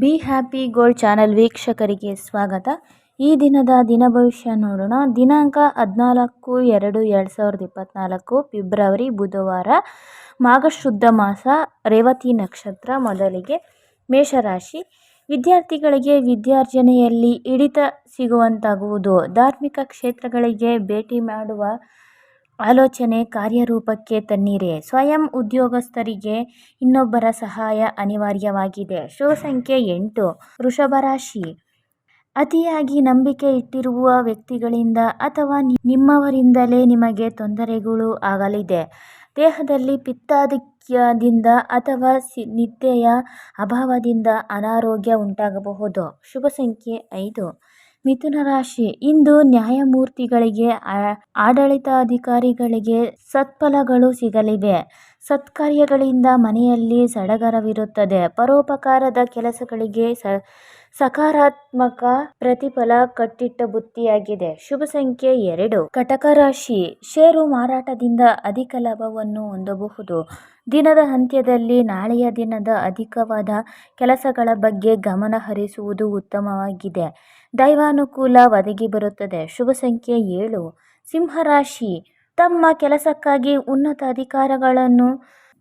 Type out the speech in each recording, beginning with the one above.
Be happy gold channel ವೀಕ್ಷಕರಿಗೆ ಸ್ವಾಗತ. ಈ ದಿನದ ದಿನ ಭವಿಷ್ಯ ನೋಡೋಣ. ದಿನಾಂಕ ಹದಿನಾಲ್ಕು ಎರಡು ಎರಡು ಸಾವಿರದ ಇಪ್ಪತ್ತ್ನಾಲ್ಕು ಫೆಬ್ರವರಿ, ಬುಧವಾರ, ಮಾಘಶುದ್ಧ ಮಾಸ, ರೇವತಿ ನಕ್ಷತ್ರ ಮೊದಲಿಗೆ ಮೇಷರಾಶಿ. ವಿದ್ಯಾರ್ಥಿಗಳಿಗೆ ವಿದ್ಯಾರ್ಜನೆಯಲ್ಲಿ ಹಿಡಿತ ಸಿಗುವಂತಾಗುವುದು. ಧಾರ್ಮಿಕ ಕ್ಷೇತ್ರಗಳಿಗೆ ಭೇಟಿ ಮಾಡುವ ಆಲೋಚನೆ ಕಾರ್ಯರೂಪಕ್ಕೆ ತನ್ನಿರಿ ಸ್ವಯಂ ಉದ್ಯೋಗಸ್ಥರಿಗೆ ಇನ್ನೊಬ್ಬರ ಸಹಾಯ ಅನಿವಾರ್ಯವಾಗಿದೆ. ಶೋ ಸಂಖ್ಯೆ ಎಂಟು. ವೃಷಭ ರಾಶಿ. ಅತಿಯಾಗಿ ನಂಬಿಕೆ ಇಟ್ಟಿರುವ ವ್ಯಕ್ತಿಗಳಿಂದ ಅಥವಾ ನಿಮ್ಮವರಿಂದಲೇ ನಿಮಗೆ ತೊಂದರೆಗಳು ಆಗಲಿದೆ. ದೇಹದಲ್ಲಿ ಪಿತ್ತಾಧಿಕ್ಯದಿಂದ ಅಥವಾ ನಿದ್ದೆಯ ಅಭಾವದಿಂದ ಅನಾರೋಗ್ಯ ಉಂಟಾಗಬಹುದು. ಶುಭ ಸಂಖ್ಯೆ ಐದು. ಮಿಥುನ ರಾಶಿ. ಇಂದು ನ್ಯಾಯಮೂರ್ತಿಗಳಿಗೆ ಆಡಳಿತಾಧಿಕಾರಿಗಳಿಗೆ ಸತ್ಫಲಗಳು ಸಿಗಲಿವೆ. ಸತ್ಕಾರ್ಯಗಳಿಂದ ಮನೆಯಲ್ಲಿ ಸಡಗರವಿರುತ್ತದೆ. ಪರೋಪಕಾರದ ಕೆಲಸಗಳಿಗೆ ಸ ಸಕಾರಾತ್ಮಕ ಪ್ರತಿಫಲ ಕಟ್ಟಿಟ್ಟ ಬುತ್ತಿಯಾಗಿದೆ. ಶುಭ ಸಂಖ್ಯೆ ಎರಡು. ಕಟಕ ರಾಶಿ. ಷೇರು ಮಾರಾಟದಿಂದ ಅಧಿಕ ಲಾಭವನ್ನು ಹೊಂದಬಹುದು. ದಿನದ ಅಂತ್ಯದಲ್ಲಿ ನಾಳೆಯ ದಿನದ ಅಧಿಕವಾದ ಕೆಲಸಗಳ ಬಗ್ಗೆ ಗಮನ ಹರಿಸುವುದು ಉತ್ತಮವಾಗಿದೆ. ದೈವಾನುಕೂಲ ಒದಗಿ ಬರುತ್ತದೆ. ಶುಭ ಸಂಖ್ಯೆ ಏಳು. ಸಿಂಹರಾಶಿ ತಮ್ಮ ಕೆಲಸಕ್ಕಾಗಿ ಉನ್ನತ ಅಧಿಕಾರಗಳನ್ನು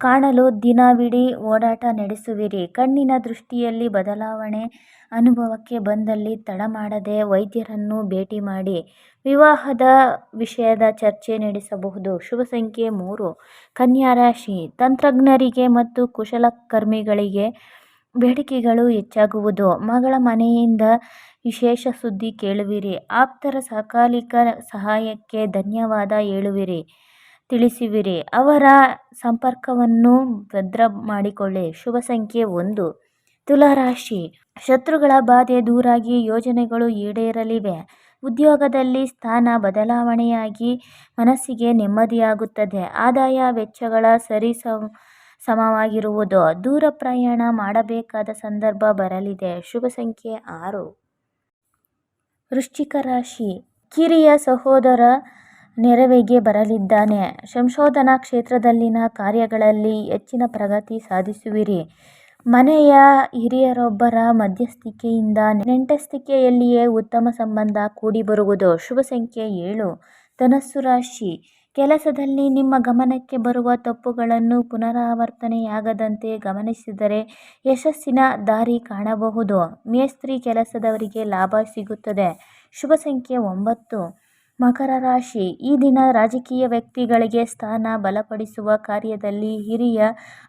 ಕಾಣಲು ದಿನವಿಡೀ ಓಡಾಟ ನಡೆಸುವಿರಿ. ಕಣ್ಣಿನ ದೃಷ್ಟಿಯಲ್ಲಿ ಬದಲಾವಣೆ ಅನುಭವಕ್ಕೆ ಬಂದಲ್ಲಿ ತಡ ಮಾಡದೆ ವೈದ್ಯರನ್ನು ಭೇಟಿ ಮಾಡಿ. ವಿವಾಹದ ವಿಷಯದ ಚರ್ಚೆ ನಡೆಸಬಹುದು. ಶುಭ ಸಂಖ್ಯೆ ಮೂರು. ಕನ್ಯಾ ರಾಶಿ. ತಂತ್ರಜ್ಞರಿಗೆ ಮತ್ತು ಕುಶಲಕರ್ಮಿಗಳಿಗೆ ಬೇಡಿಕೆಗಳು ಹೆಚ್ಚಾಗುವುದು. ಮಗಳ ಮನೆಯಿಂದ ವಿಶೇಷ ಸುದ್ದಿ ಕೇಳುವಿರಿ. ಆಪ್ತರ ಸಕಾಲಿಕ ಸಹಾಯಕ್ಕೆ ಧನ್ಯವಾದ ಹೇಳುವಿರಿ. ತಿಳಿಸುವಿರಿ. ಅವರ ಸಂಪರ್ಕವನ್ನು ಭದ್ರ ಮಾಡಿಕೊಳ್ಳಿ ಶುಭ ಸಂಖ್ಯೆ ಒಂದು. ತುಲಾರಾಶಿ. ಶತ್ರುಗಳ ಬಾಧೆ ದೂರಾಗಿ ಯೋಜನೆಗಳು ಈಡೇರಲಿವೆ. ಉದ್ಯೋಗದಲ್ಲಿ ಸ್ಥಾನ ಬದಲಾವಣೆಯಾಗಿ ಮನಸ್ಸಿಗೆ ನೆಮ್ಮದಿಯಾಗುತ್ತದೆ. ಆದಾಯ ವೆಚ್ಚಗಳ ಸರಿ ಸಮವಾಗಿರುವುದು. ದೂರ ಪ್ರಯಾಣ ಮಾಡಬೇಕಾದ ಸಂದರ್ಭ ಬರಲಿದೆ. ಶುಭ ಸಂಖ್ಯೆ ಆರು. ವೃಶ್ಚಿಕ ರಾಶಿ. ಕಿರಿಯ ಸಹೋದರ ನೆರವಿಗೆ ಬರಲಿದ್ದಾನೆ. ಸಂಶೋಧನಾ ಕ್ಷೇತ್ರದಲ್ಲಿನ ಕಾರ್ಯಗಳಲ್ಲಿ ಹೆಚ್ಚಿನ ಪ್ರಗತಿ ಸಾಧಿಸುವಿರಿ. ಮನೆಯ ಹಿರಿಯರೊಬ್ಬರ ಮಧ್ಯಸ್ಥಿಕೆಯಿಂದ ನೆಂಟಸ್ಥಿಕೆಯಲ್ಲಿಯೇ ಉತ್ತಮ ಸಂಬಂಧ ಕೂಡಿಬರುವುದು. ಶುಭ ಸಂಖ್ಯೆ ಏಳು. ಧನಸ್ಸು ರಾಶಿ. ಕೆಲಸದಲ್ಲಿ ನಿಮ್ಮ ಗಮನಕ್ಕೆ ಬರುವ ತಪ್ಪುಗಳನ್ನು ಪುನರಾವರ್ತನೆಯಾಗದಂತೆ ಗಮನಿಸಿದರೆ ಯಶಸ್ಸಿನ ದಾರಿ ಕಾಣಬಹುದು. ಮೇಸ್ತ್ರಿ ಕೆಲಸದವರಿಗೆ ಲಾಭ ಸಿಗುತ್ತದೆ. ಶುಭ ಸಂಖ್ಯೆ ಒಂಬತ್ತು. ಮಕರ ರಾಶಿ. ಈ ದಿನ ರಾಜಕೀಯ ವ್ಯಕ್ತಿಗಳಿಗೆ ಸ್ಥಾನ ಬಲಪಡಿಸುವ ಕಾರ್ಯದಲ್ಲಿ ಹಿರಿಯ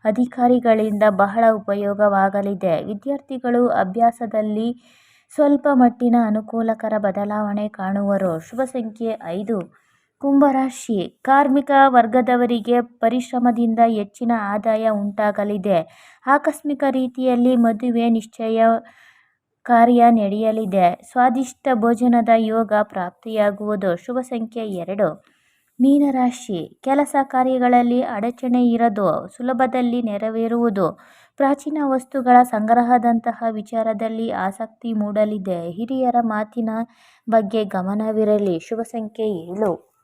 ಅಧಿಕಾರಿಗಳಿಂದ ಬಹಳ ಉಪಯೋಗವಾಗಲಿದೆ. ವಿದ್ಯಾರ್ಥಿಗಳು ಅಭ್ಯಾಸದಲ್ಲಿ ಸ್ವಲ್ಪ ಮಟ್ಟಿನ ಅನುಕೂಲಕರ ಬದಲಾವಣೆ ಕಾಣುವರು. ಶುಭ ಸಂಖ್ಯೆ ಐದು. ಕುಂಭರಾಶಿ ಕಾರ್ಮಿಕ ವರ್ಗದವರಿಗೆ ಪರಿಶ್ರಮದಿಂದ ಹೆಚ್ಚಿನ ಆದಾಯ ಉಂಟಾಗಲಿದೆ. ಆಕಸ್ಮಿಕ ರೀತಿಯಲ್ಲಿ ಮದುವೆ ನಿಶ್ಚಯ ಕಾರ್ಯ ನಡೆಯಲಿದೆ. ಸ್ವಾದಿಷ್ಟ ಭೋಜನದ ಯೋಗ ಪ್ರಾಪ್ತಿಯಾಗುವುದು. ಶುಭ ಸಂಖ್ಯೆ ಎರಡು. ಮೀನರಾಶಿ. ಕೆಲಸ ಕಾರ್ಯಗಳಲ್ಲಿ ಅಡಚಣೆ ಇರದು. ಸುಲಭದಲ್ಲಿ ನೆರವೇರುವುದು. ಪ್ರಾಚೀನ ವಸ್ತುಗಳ ಸಂಗ್ರಹದಂತಹ ವಿಚಾರದಲ್ಲಿ ಆಸಕ್ತಿ ಮೂಡಲಿದೆ. ಹಿರಿಯರ ಮಾತಿನ ಬಗ್ಗೆ ಗಮನವಿರಲಿ. ಶುಭ ಸಂಖ್ಯೆ ಏಳು.